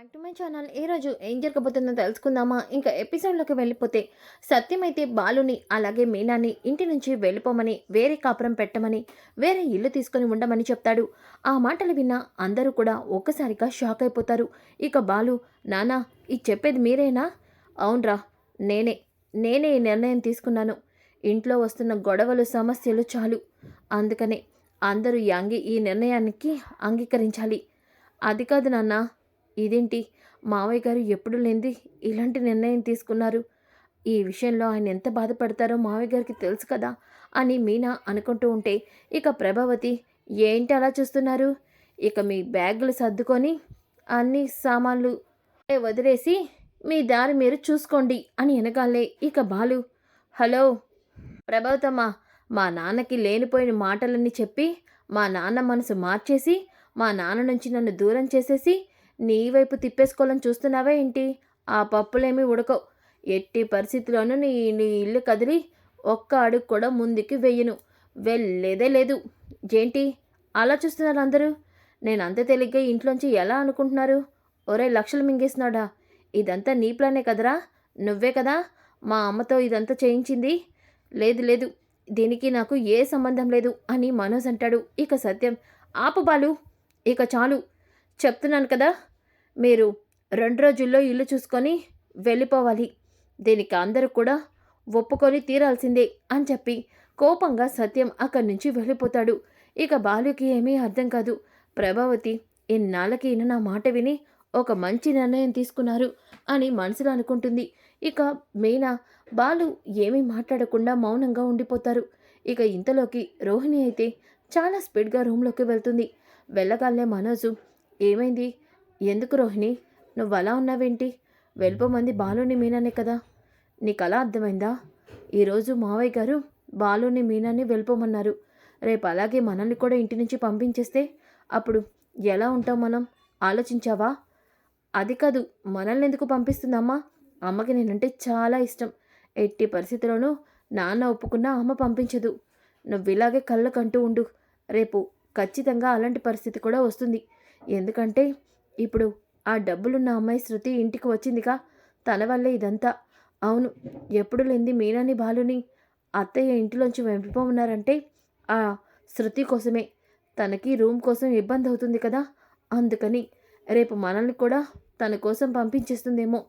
Back to my channel ఏ రోజు ఏం జరగబోతుందో తెలుసుకుందామా? ఇంకా ఎపిసోడ్లోకి వెళ్ళిపోతే సత్యం అయితే బాలుని అలాగే మీనాని ఇంటి నుంచి వెళ్ళిపోమని వేరే కాపురం పెట్టమని వేరే ఇల్లు తీసుకొని ఉండమని చెప్తాడు. ఆ మాటలు విన్న అందరూ కూడా ఒక్కసారిగా షాక్ అయిపోతారు. ఇక బాలు నానా ఇది చెప్పేది మీరేనా? అవునరా నేనే నేనే ఈ నిర్ణయం తీసుకున్నాను. ఇంట్లో వస్తున్న గొడవలు సమస్యలు చాలు. అందుకనే అందరూ ఈ అంగీ ఈ నిర్ణయానికి అంగీకరించాలి. అది కాదు నాన్న ఇదేంటి? మావయ్య గారు ఎప్పుడు లేనిది ఇలాంటి నిర్ణయం తీసుకున్నారు. ఈ విషయంలో ఆయన ఎంత బాధపడతారో మావయ్య గారికి తెలుసు కదా అని మీనా అనుకుంటూ ఉంటే ఇక ప్రభావతి ఏంటి అలా చూస్తున్నారు? ఇక మీ బ్యాగులు సర్దుకొని అన్ని సామాన్లు వదిలేసి మీ దారి మీరు చూసుకోండి అని వెనకాలే ఇక బాలు. హలో! ప్రభావతమ్మ మా నాన్నకి లేనిపోయిన మాటలన్నీ చెప్పి మా నాన్న మనసు మార్చేసి మా నాన్న నుంచి నన్ను దూరం చేసేసి నీ వైపు తిప్పేసుకోవాలని చూస్తున్నావా ఏంటి? ఆ పప్పులేమీ ఉడకవు. ఎట్టి పరిస్థితిలోనూ నీ నీ ఇల్లు కదిలి ఒక్క అడుగు కూడా ముందుకి వెయ్యను వెళ్ళేదే లేదు. ఏంటి? అలా చూస్తున్నారు అందరూ? నేను అంత తేలిగ్గా ఇంట్లోంచి ఎలా అనుకుంటున్నారు? ఒరే లక్షలు మింగేస్తున్నాడా? ఇదంతా నీ ప్లానే కదరా? నువ్వే కదా? మా అమ్మతో ఇదంతా చేయించింది? లేదు లేదు. దీనికి నాకు ఏ సంబంధం లేదు అని మనోజ్ అంటాడు. ఇక సత్యం. ఆపు బాలు. ఇక చాలు. చెప్తున్నాను కదా? మీరు రెండు రోజుల్లో ఇల్లు చూసుకొని వెళ్ళిపోవాలి. దీనికి అందరూ కూడా ఒప్పుకొని తీరాల్సిందే అని చెప్పి కోపంగా సత్యం అక్కడి నుంచి వెళ్ళిపోతాడు. ఇక బాలుకి ఏమీ అర్థం కాదు. ప్రభావతి ఇన్నాళ్ళకి ఈయన నా మాట విని ఒక మంచి నిర్ణయం తీసుకున్నారు అని మనసులో అనుకుంటుంది. ఇక మీనా బాలు ఏమీ మాట్లాడకుండా మౌనంగా ఉండిపోతారు. ఇక ఇంతలోకి రోహిణి అయితే చాలా స్పీడ్గా రూమ్లోకి వెళ్తుంది. వెళ్ళగానే మనోజు ఏమైంది? ఎందుకు రోహిణి? నువ్వు అలా ఉన్నావేంటి? వెళ్ళిపోమంది బాలుని మీనానే కదా. నీకు అలా అర్థమైందా? ఈరోజు మావయ్య గారు బాలుని మీనాన్ని వెళ్ళిపోమన్నారు. రేపు అలాగే మనల్ని కూడా ఇంటి నుంచి పంపించేస్తే అప్పుడు ఎలా ఉంటాం మనం? ఆలోచించావా? అది కాదు మనల్ని ఎందుకు పంపిస్తుందమ్మా? అమ్మకి నేనంటే చాలా ఇష్టం. ఎట్టి పరిస్థితుల్లోనూ నాన్న ఒప్పుకున్నా అమ్మ పంపించదు. నువ్వు ఇలాగే కళ్ళకంటూ ఉండు. రేపు ఖచ్చితంగా అలాంటి పరిస్థితి కూడా వస్తుంది. ఎందుకంటే ఇప్పుడు ఆ డబ్బులున్న అమ్మాయి శృతి ఇంటికి వచ్చిందిగా తన వల్లే ఇదంతా. అవును ఎప్పుడు లేంది మీనాని బాలుని అత్తయ్య ఇంటిలోంచి వెళ్ళిపోమన్నారంటే ఆ శృతి కోసమే. తనకి రూమ్ కోసం ఇబ్బంది అవుతుంది కదా. అందుకని రేపు మనల్ని కూడా తన కోసం పంపించేస్తుందేమో.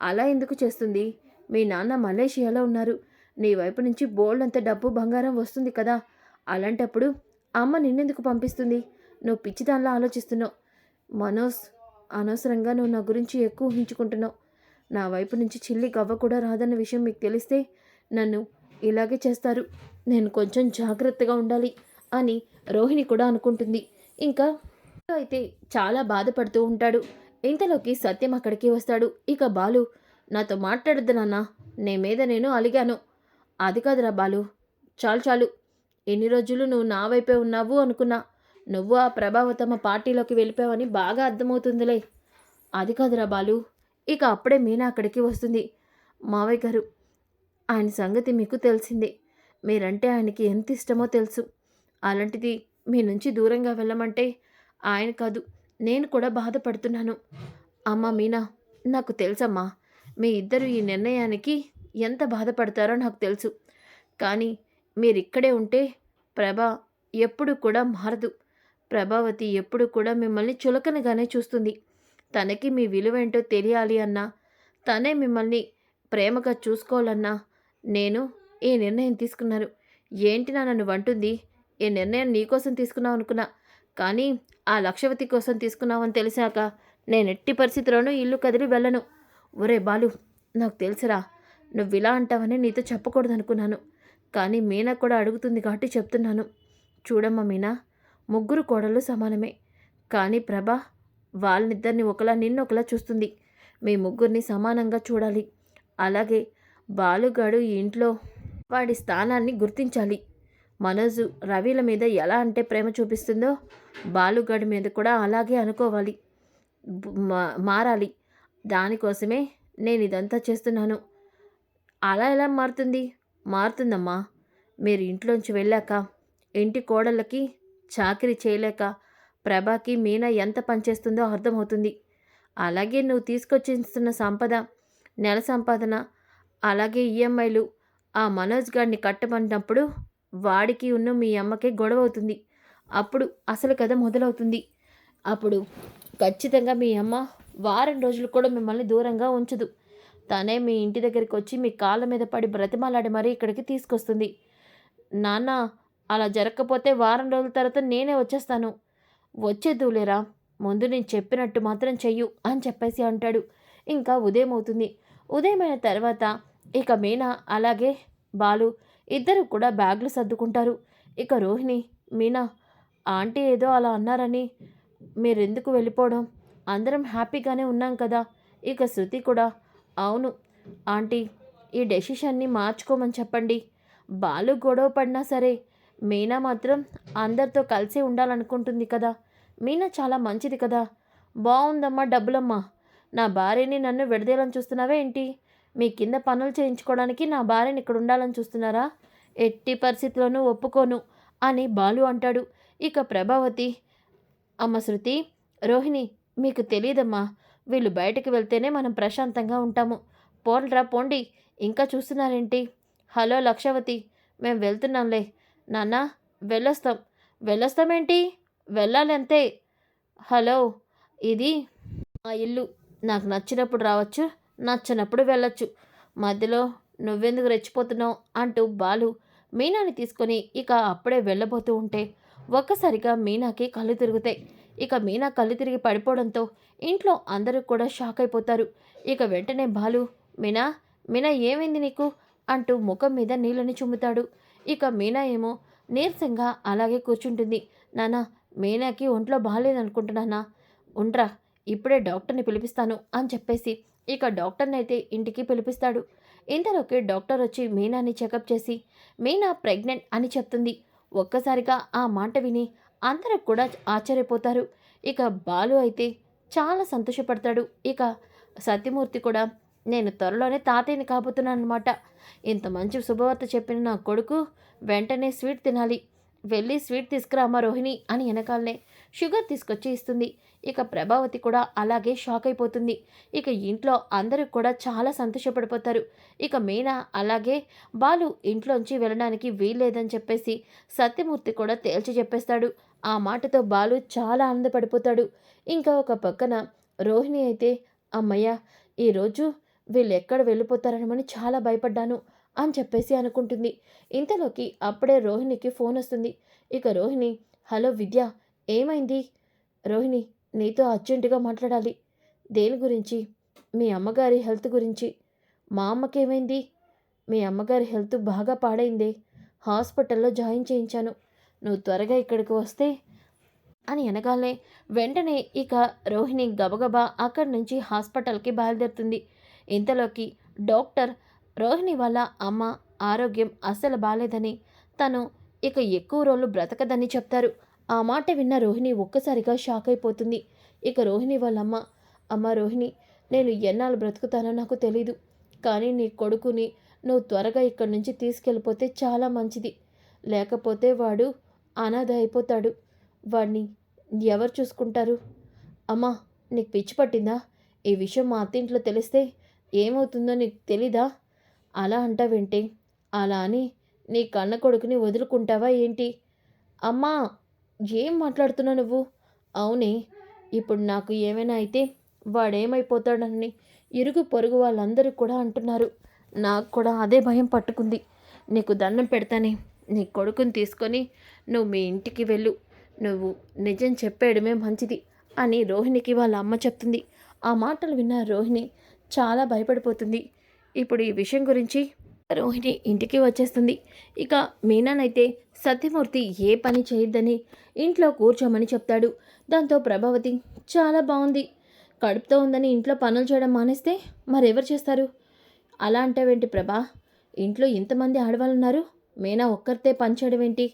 అలా ఎందుకు చేస్తుంది? మీ నాన్న మలేషియాలో ఉన్నారు. నీ వైపు నుంచి బోల్డ్ అంత డబ్బు బంగారం వస్తుంది కదా. అలాంటప్పుడు అమ్మ నిన్నెందుకు పంపిస్తుంది? నువ్వు పిచ్చిదానిలా ఆలోచిస్తున్నావు. మనోజ్ అనవసరంగా నువ్వు నా గురించి ఎక్కువ ఊహించుకుంటున్నావు. నా వైపు నుంచి చిల్లి గవ్వ కూడా రాదన్న విషయం మీకు తెలిస్తే నన్ను ఇలాగే చేస్తారు. నేను కొంచెం జాగ్రత్తగా ఉండాలి అని రోహిణి కూడా అనుకుంటుంది. ఇంకా అయితే చాలా బాధపడుతూ ఉంటాడు. ఇంతలోకి సత్యం అక్కడికి వస్తాడు. ఇక బాలు నాతో మాట్లాడద్దు నాన్న. నే మీద నేను అలిగాను. అది కాదురా బాలు. చాలు చాలు. ఎన్ని రోజులు నువ్వు నా వైపే ఉన్నావు అనుకున్నా. నువ్వు ఆ ప్రభావ తమ పార్టీలోకి వెళ్ళిపోయావని బాగా అర్థమవుతుందిలే. అది కాదురా బాలు. ఇక అప్పుడే మీనా అక్కడికి వస్తుంది. మావయ్య గారు ఆయన సంగతి మీకు తెలిసిందే. మీరంటే ఆయనకి ఎంత ఇష్టమో తెలుసు. అలాంటిది మీ నుంచి దూరంగా వెళ్ళమంటే ఆయన కాదు నేను కూడా బాధపడుతున్నాను. అమ్మ మీనా నాకు తెలుసమ్మా. మీ ఇద్దరు ఈ నిర్ణయానికి ఎంత బాధపడతారో నాకు తెలుసు. కానీ మీరిక్కడే ఉంటే ప్రభ ఎప్పుడు కూడా మారదు. ప్రభావతి ఎప్పుడు కూడా మిమ్మల్ని చులకనగానే చూస్తుంది. తనకి మీ విలువేంటో తెలియాలి అన్నా తనే మిమ్మల్ని ప్రేమగా చూసుకోవాలన్నా నేను ఈ నిర్ణయం తీసుకున్నాను ఏంటి నా నన్ను వంటుంది? ఈ నిర్ణయం నీకోసం తీసుకున్నావు అనుకున్నా కానీ ఆ లక్షవతి కోసం తీసుకున్నావని తెలిసాక నేను ఎట్టి పరిస్థితిలోనూ ఇల్లు కదిలి వెళ్ళను. ఒరే బాలు నాకు తెలుసురా నువ్వు ఇలా అంటావని నీతో చెప్పకూడదు అనుకున్నాను కానీ మీనా కూడా అడుగుతుంది కాబట్టి చెప్తున్నాను. చూడమ్మా మీనా ముగ్గురు కోడళ్ళు సమానమే. కానీ ప్రభ వాళ్ళనిద్దరిని ఒకలా నిన్ను ఒకలా చూస్తుంది. మీ ముగ్గురిని సమానంగా చూడాలి. అలాగే బాలుగాడు ఈ ఇంట్లో వాడి స్థానాన్ని గుర్తించాలి. మనోజు రవిల మీద ఎలా అంటే ప్రేమ చూపిస్తుందో బాలుగాడి మీద కూడా అలాగే అనుకోవాలి. మారాలి. దానికోసమే నేను ఇదంతా చేస్తున్నాను. అలా ఎలా మారుతుంది? మారుతుందమ్మా. మీరు ఇంట్లోంచి వెళ్ళాక ఇంటి కోడళ్ళకి చాకరీ చేయలేక ప్రభాకి మీనా ఎంత పనిచేస్తుందో అర్థమవుతుంది. అలాగే నువ్వు తీసుకొచ్చిస్తున్న సంపద నెల సంపాదన అలాగే ఈఎంఐలు ఆ మనోజ్ గారిని కట్టమన్నప్పుడు వాడికి ఉన్న మీ అమ్మకి గొడవ అవుతుంది. అప్పుడు అసలు కథ మొదలవుతుంది. అప్పుడు ఖచ్చితంగా మీ అమ్మ వారం రోజులు కూడా మిమ్మల్ని దూరంగా ఉంచదు. తనే మీ ఇంటి దగ్గరికి వచ్చి మీ కాళ్ళ మీద పడి బ్రతిమాలాడి మరీ ఇక్కడికి తీసుకొస్తుంది. నాన్న అలా జరగకపోతే వారం రోజుల తర్వాత నేనే వచ్చేస్తాను. వచ్చేద్దులేరా ముందు నేను చెప్పినట్టు మాత్రం చెయ్యు అని చెప్పేసి అంటాడు. ఇంకా ఉదయం అవుతుంది. ఉదయమైన తర్వాత ఇక మీనా అలాగే బాలు ఇద్దరు కూడా బ్యాగులు సర్దుకుంటారు. ఇక రోహిణి మీనా ఆంటీ ఏదో అలా అన్నారని మీరెందుకు వెళ్ళిపోవడం? అందరం హ్యాపీగానే ఉన్నాం కదా. ఇక శృతి కూడా అవును ఆంటీ ఈ డెసిషన్ని మార్చుకోమని చెప్పండి. బాలు గొడవ పడినా సరే మీనా మాత్రం అందరితో కలిసి ఉండాలనుకుంటుంది కదా. మీనా చాలా మంచిది కదా. బాగుందమ్మా డబ్బులమ్మా. నా భార్యని నన్ను విడదీయాలని చూస్తున్నావా ఏంటి? మీ కింద పనులు చేయించుకోవడానికి నా భార్యని ఇక్కడ ఉండాలని చూస్తున్నారా? ఎట్టి పరిస్థితుల్లోనూ ఒప్పుకోను అని బాలు అంటాడు. ఇక ప్రభావతి అమ్మ శృతి రోహిణి మీకు తెలియదమ్మా. వీళ్ళు బయటకు వెళ్తేనే మనం ప్రశాంతంగా ఉంటాము. పోండ్రా పోండి. ఇంకా చూస్తున్నారేంటి? హలో లక్షవతి మేము వెళ్తున్నాంలే. నాన్న వెళ్ళొస్తాం. వెళ్ళొస్తామేంటి? వెళ్ళాలంతే. హలో ఇది మా ఇల్లు. నాకు నచ్చినప్పుడు రావచ్చు నచ్చినప్పుడు వెళ్ళొచ్చు. మధ్యలో నువ్వెందుకు రెచ్చిపోతున్నావు? అంటూ బాలు మీనాని తీసుకొని ఇక అప్పుడే వెళ్ళబోతూ ఉంటే ఒక్కసారిగా మీనాకి కళ్ళు తిరుగుతాయి. ఇక మీనా కళ్ళు తిరిగి పడిపోవడంతో ఇంట్లో అందరూ కూడా షాక్ అయిపోతారు. ఇక వెంటనే బాలు మీనా మీనా ఏమైంది నీకు? అంటూ ముఖం మీద నీళ్ళని చుమ్ముతాడు. ఇక మీనా ఏమో నీరసంగా అలాగే కూర్చుంటుంది. నానా మీనాకి ఒంట్లో బాగాలేదనుకుంటున్నానా? ఉండ్రా ఇప్పుడే డాక్టర్ని పిలిపిస్తాను అని చెప్పేసి ఇక డాక్టర్ని అయితే ఇంటికి పిలిపిస్తాడు. ఇంతలోకి డాక్టర్ వచ్చి మీనాని చెకప్ చేసి మీనా ప్రెగ్నెంట్ అని చెప్తుంది. ఒక్కసారిగా ఆ మాట విని అందరూ కూడా ఆశ్చర్యపోతారు. ఇక బాలు అయితే చాలా సంతోషపడతాడు. ఇక సత్యమూర్తి కూడా నేను త్వరలోనే తాతయ్యని కాబోతున్నాను అనమాట ఇంత మంచి శుభవార్త చెప్పిన నా కొడుకు వెంటనే స్వీట్ తినాలి. వెళ్ళి స్వీట్ తీసుకురామా రోహిణి అని వెనకాలనే షుగర్ తీసుకొచ్చి ఇస్తుంది. ఇక ప్రభావతి కూడా అలాగే షాక్ అయిపోతుంది. ఇక ఇంట్లో అందరూ కూడా చాలా సంతోషపడిపోతారు. ఇక మీనా అలాగే బాలు ఇంట్లోంచి వెళ్ళడానికి వీల్లేదని చెప్పేసి సత్యమూర్తి కూడా తేల్చి చెప్పేస్తాడు. ఆ మాటతో బాలు చాలా ఆనందపడిపోతాడు. ఇంకా ఒక పక్కన రోహిణి అయితే అమ్మయ్య ఈరోజు వీళ్ళు ఎక్కడ వెళ్ళిపోతారనమని చాలా భయపడ్డాను అని చెప్పేసి అనుకుంటుంది. ఇంతలోకి అప్పుడే రోహిణికి ఫోన్ వస్తుంది. ఇక రోహిణి హలో విద్య ఏమైంది? రోహిణి నీతో అర్జెంటుగా మాట్లాడాలి. దేని గురించి? మీ అమ్మగారి హెల్త్ గురించి. మా అమ్మకేమైంది? మీ అమ్మగారి హెల్త్ బాగా పాడైందే. హాస్పిటల్లో జాయిన్ చేయించాను. నువ్వు త్వరగా ఇక్కడికి వస్తే అని అనగానే వెంటనే ఇక రోహిణి గబగబా అక్కడి నుంచి హాస్పిటల్కి బయలుదేరుతుంది. ఇంతలోకి డాక్టర్ రోహిణి వాళ్ళ అమ్మ ఆరోగ్యం అస్సలు బాలేదని తను ఇక ఎక్కువ రోజులు బ్రతకదని చెప్తారు. ఆ మాట విన్న రోహిణి ఒక్కసారిగా షాక్ అయిపోతుంది. ఇక రోహిణి వాళ్ళ అమ్మ అమ్మ రోహిణి నేను ఎన్నాళ్ళు బ్రతుకుతానో నాకు తెలీదు కానీ నీ కొడుకుని నువ్వు త్వరగా ఇక్కడి నుంచి తీసుకెళ్ళిపోతే చాలా మంచిది. లేకపోతే వాడు అనాథ అయిపోతాడు. వాడిని ఎవరు చూసుకుంటారు? అమ్మా నీకు పిచ్చి పట్టిందా? ఈ విషయం మా అత్తింట్లో తెలిస్తే ఏమవుతుందో నీకు తెలీదా? అలా అంటావేంటి అలా అని నీ కన్న కొడుకుని వదులుకుంటావా ఏంటి? అమ్మా ఏం మాట్లాడుతున్నావు నువ్వు? అవునే ఇప్పుడు నాకు ఏమైనా అయితే వాడేమైపోతాడని ఇరుగు పొరుగు వాళ్ళందరూ కూడా అంటున్నారు. నాకు కూడా అదే భయం పట్టుకుంది. నీకు దండం పెడతానే నీ కొడుకుని తీసుకొని నువ్వు మీ ఇంటికి వెళ్ళు. నువ్వు నిజం చెప్పేయడమే మంచిది అని రోహిణికి వాళ్ళ అమ్మ చెప్తుంది. ఆ మాటలు విన్న రోహిణి చాలా భయపడిపోతుంది. ఇప్పుడు ఈ విషయం గురించి రోహిణి ఇంటికి వచ్చేస్తుంది. ఇక మీనానైతే సత్యమూర్తి ఏ పని చేయొద్దని ఇంట్లో కూర్చోమని చెప్తాడు. దాంతో ప్రభావతి చాలా బాగుంది. కడుపుతో ఉందని ఇంట్లో పనులు చేయడం మానేస్తే మరెవరు చేస్తారు? అలా అంటావేంటి ప్రభా? ఇంట్లో ఇంతమంది ఆడవాళ్ళు ఉన్నారు మీనా ఒక్కరితే పని చేయడం ఏంటి?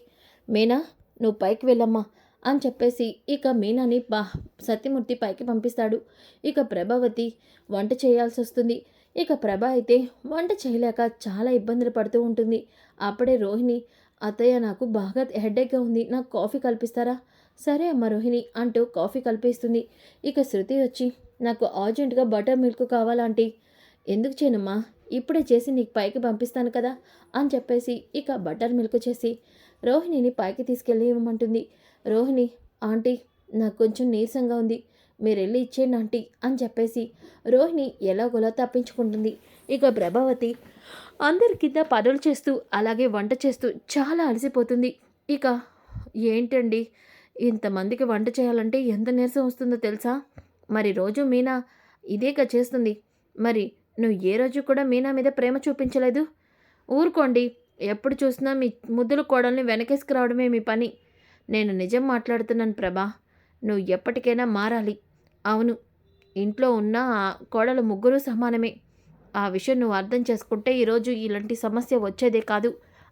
మీనా నువ్వు పైకి వెళ్ళమ్మా. అని చెప్పేసి ఇక మీనాని బా సత్యమూర్తి పైకి పంపిస్తాడు. ఇక ప్రభావతి వంట చేయాల్సి వస్తుంది. ఇక ప్రభ అయితే వంట చేయలేక చాలా ఇబ్బందులు పడుతూ ఉంటుంది. అప్పుడే రోహిణి అత్తయ్య నాకు బాగా హెడ్డేక్గా ఉంది. నాకు కాఫీ కల్పిస్తారా? సరే అమ్మ రోహిణి అంటూ కాఫీ కల్పిస్తుంది. ఇక శృతి వచ్చి నాకు అర్జెంటుగా బటర్ మిల్క్ కావాలంటీ ఎందుకు చేయనమ్మా? ఇప్పుడే చేసి నీకు పైకి పంపిస్తాను కదా అని చెప్పేసి ఇక బటర్ మిల్క్ చేసి రోహిణిని పైకి తీసుకెళ్ళి ఇవ్వమంటుంది. రోహిణి ఆంటీ నాకు కొంచెం నీరసంగా ఉంది. మీరు వెళ్ళి ఇచ్చేయండి ఆంటీ అని చెప్పేసి రోహిణి ఎలాగోలా తప్పించుకుంటుంది. ఇక ప్రభావతి అందరి కింద పనులు చేస్తూ అలాగే వంట చేస్తూ చాలా అలసిపోతుంది. ఇక ఏంటండి? ఇంతమందికి వంట చేయాలంటే ఎంత నీరసం వస్తుందో తెలుసా? మరి రోజు మీనా ఇదేగా చేస్తుంది. మరి నువ్వు ఏ రోజు కూడా మీనా మీద ప్రేమ చూపించలేదు? ఊరుకోండి ఎప్పుడు చూసినా మీ ముద్దుల కోడల్ని వెనకేసుకురావడమే మీ పని. నేను నిజం మాట్లాడుతున్నాను ప్రభా. నువ్వు ఎప్పటికైనా మారాలి. అవును ఇంట్లో ఉన్న ఆ కోడలు ముగ్గురు సమానమే. ఆ విషయం నువ్వు అర్థం చేసుకుంటే ఈరోజు ఇలాంటి సమస్య వచ్చేదే కాదు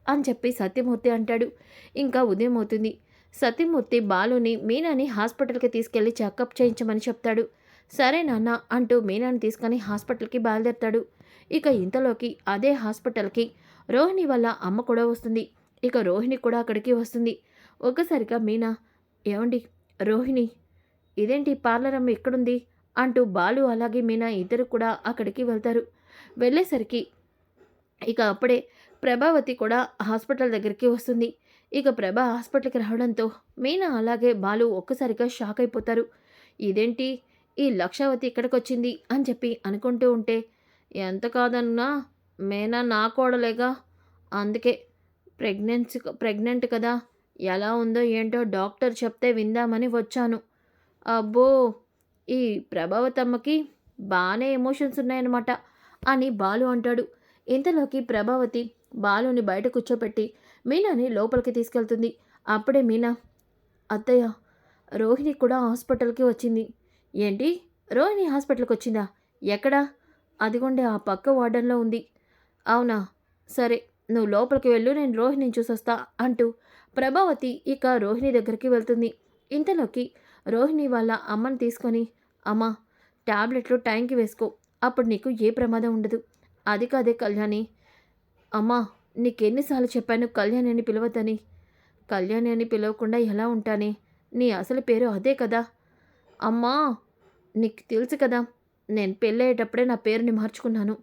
అని చెప్పి సత్యమూర్తి అంటాడు. ఇంకా ఉదయం అవుతుంది. సత్యమూర్తి బాలుని మీనాని హాస్పిటల్కి తీసుకెళ్ళి చెకప్ చేయించమని చెప్తాడు. సరే నాన్న అంటూ మీనాని తీసుకొని హాస్పిటల్కి బయలుదేరుతాడు. ఇక ఇంతలోకి అదే హాస్పిటల్కి రోహిణి వల్ల అమ్మ కూడా వస్తుంది. ఇక రోహిణి కూడా అక్కడికి వస్తుంది. ఒక్కసారిగా మీనా ఏమండి రోహిణి ఇదేంటి పార్లర్ అమ్మ ఎక్కడుంది? అంటూ బాలు అలాగే మీనా ఇద్దరు కూడా అక్కడికి వెళ్తారు. వెళ్ళేసరికి ఇక అప్పుడే ప్రభావతి కూడా హాస్పిటల్ దగ్గరికి వస్తుంది. ఇక ప్రభ హాస్పిటల్కి రావడంతో మీనా అలాగే బాలు ఒక్కసారిగా షాక్ అయిపోతారు. ఇదేంటి? ఈ లక్షావతి ఇక్కడికి వచ్చింది అని చెప్పి అనుకుంటూ ఉంటే ఎంత కాదన్నా మేనా నా కోడలేగా? అందుకే ప్రెగ్నెన్సీ ప్రెగ్నెంట్ కదా ఎలా ఉందో ఏంటో డాక్టర్ చెప్తే విందామని వచ్చాను. అబ్బో ఈ ప్రభావతమ్మకి బాగానే ఎమోషన్స్ ఉన్నాయన్నమాట అని బాలు అంటాడు. ఇంతలోకి ప్రభావతి బాలుని బయట కూర్చోపెట్టి మీనాని లోపలికి తీసుకెళ్తుంది. అప్పుడే మీనా అత్తయ్య రోహిణి కూడా హాస్పిటల్కి వచ్చింది. ఏంటి? రోహిణి హాస్పిటల్కి వచ్చిందా? ఎక్కడా? అదిగోండే ఆ పక్క వార్డన్లో ఉంది. అవునా? సరే నువ్వు లోపలికి వెళ్ళు నేను రోహిణిని చూసొస్తా అంటూ ప్రభావతి ఇక రోహిణి దగ్గరికి వెళ్తుంది. ఇంతలోకి రోహిణి వాళ్ళ అమ్మని తీసుకొని అమ్మ టాబ్లెట్లు టైంకి వేసుకో అప్పుడు నీకు ఏ ప్రమాదం ఉండదు. అది కాదే కళ్యాణి. అమ్మా నీకెన్నిసార్లు చెప్పాను కళ్యాణి అని పిలవద్దని. కళ్యాణి అని పిలవకుండా ఎలా ఉంటానే? నీ అసలు పేరు అదే కదా. అమ్మా నీకు తెలుసు కదా నేను పెళ్ళయ్యేటప్పుడే నా పేరుని మార్చుకున్నాను.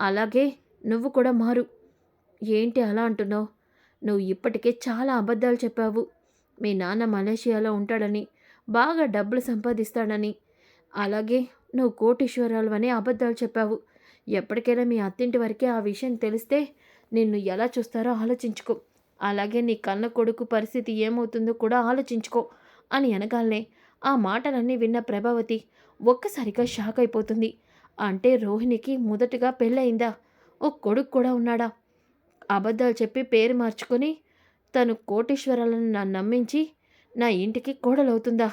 అలాగే నువ్వు కూడా మారు. ఏంటి అలా అంటున్నావు? నువ్వు ఇప్పటికే చాలా అబద్ధాలు చెప్పావు. మీ నాన్న మలేషియాలో ఉంటాడని బాగా డబ్బులు సంపాదిస్తాడని. అలాగే నువ్వు కోటీశ్వరాలు అని అబద్ధాలు చెప్పావు. ఎప్పటికైనా మీ అత్తింటి వరకే ఆ విషయం తెలిస్తే నిన్ను ఎలా చూస్తారో ఆలోచించుకో. అలాగే నీ కన్న కొడుకు పరిస్థితి ఏమవుతుందో కూడా ఆలోచించుకో అని అనగానే ఆ మాటలన్నీ విన్న ప్రభావతి ఒక్కసారిగా షాక్ అయిపోతుంది. అంటే రోహిణికి మొదటగా పెళ్ళయిందా? ఓ కొడుకు కూడా ఉన్నాడా? అబద్ధాలు చెప్పి పేరు మార్చుకొని తను కోటేశ్వరాలను నన్ను నమ్మించి నా ఇంటికి కోడలవుతుందా?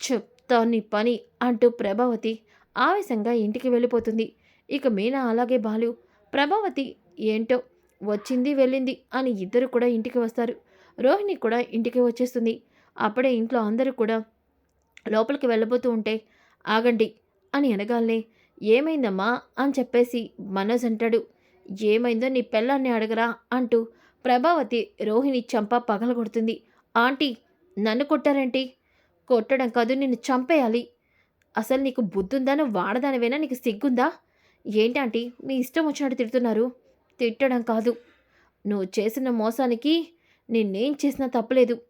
చెప్తా నీ పని అంటూ ప్రభావతి ఆవేశంగా ఇంటికి వెళ్ళిపోతుంది. ఇక మీనా అలాగే బాలు. ప్రభావతి ఏంటో వచ్చింది వెళ్ళింది అని ఇద్దరు కూడా ఇంటికి వస్తారు. రోహిణి కూడా ఇంటికి వచ్చేస్తుంది. అప్పుడే ఇంట్లో అందరూ కూడా లోపలికి వెళ్ళబోతూ ఉంటే ఆగండి అని అనగానే ఏమైందమ్మా? అని చెప్పేసి మనోజ్ అంటాడు. ఏమైందో నీ పిల్లాన్ని అడగరా అంటూ ప్రభావతి రోహిణి చంప పగలగొడుతుంది. ఆంటీ నన్ను కొట్టారేంటి? కొట్టడం కాదు నిన్ను చంపేయాలి. అసలు నీకు బుద్ధుందా? వాడదానివైనా? నీకు సిగ్గుందా? ఏంటంటీ మీ ఇష్టం వచ్చినట్టు తిడుతున్నారు. తిట్టడం కాదు. నువ్వు చేసిన మోసానికి నిన్నేం చేసినా తప్పలేదు.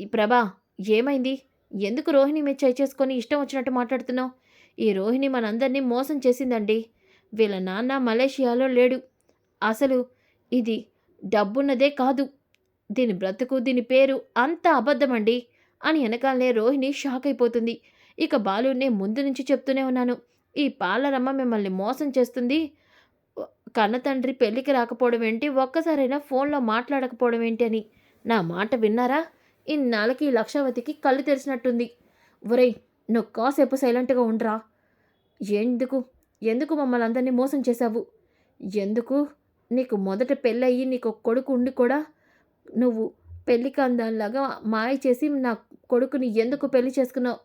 ఈ ప్రభా ఏమైంది? ఎందుకు రోహిణి మీద చేసుకొని ఇష్టం వచ్చినట్టు మాట్లాడుతున్నావు? ఈ రోహిణి మనందరినీ మోసం చేసిందండి. వీళ్ళ నాన్న మలేషియాలో లేడు. అసలు ఇది డబ్బున్నదే కాదు. దీని బ్రతుకు దీని పేరు అంత అబద్ధమండి అని వెనకాలనే రోహిణి షాక్ అయిపోతుంది. ఇక బాలునే ముందు నుంచి చెప్తూనే ఉన్నాను. ఈ పాలరమ్మ మిమ్మల్ని మోసం చేస్తుంది. కన్న తండ్రి పెళ్ళికి రాకపోవడం ఏంటి? ఒక్కసారైనా ఫోన్లో మాట్లాడకపోవడం ఏంటి అని. నా మాట విన్నారా? ఇన్నాళ్ళకి ఈ లక్షావతికి కళ్ళు తెరిచినట్టుంది. ఒరేయ్ నువ్వు కాసేపు సైలెంట్గా ఉండరా. ఎందుకు? ఎందుకు మమ్మల్ని అందరినీ మోసం చేశావు? ఎందుకు? నీకు మొదట పెళ్ళయ్యి నీకు ఒక కొడుకు ఉండి కూడా నువ్వు పెళ్ళి అందాల్లాగా మాయ చేసి నా కొడుకుని ఎందుకు పెళ్ళి చేసుకున్నావు?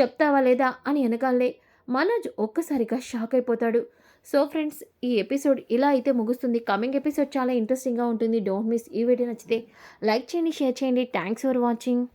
చెప్తావా లేదా అని వెనకాలే మనోజ్ ఒక్కసారిగా షాక్ అయిపోతాడు. సో ఫ్రెండ్స్ ఈ ఎపిసోడ్ ఇలా అయితే ముగుస్తుంది. కమింగ్ ఎపిసోడ్ చాలా ఇంట్రెస్టింగ్గా ఉంటుంది. డోంట్ మిస్ ఈ వీడియో నచ్చితే లైక్ చేయండి షేర్ చేయండి. Thanks for watching.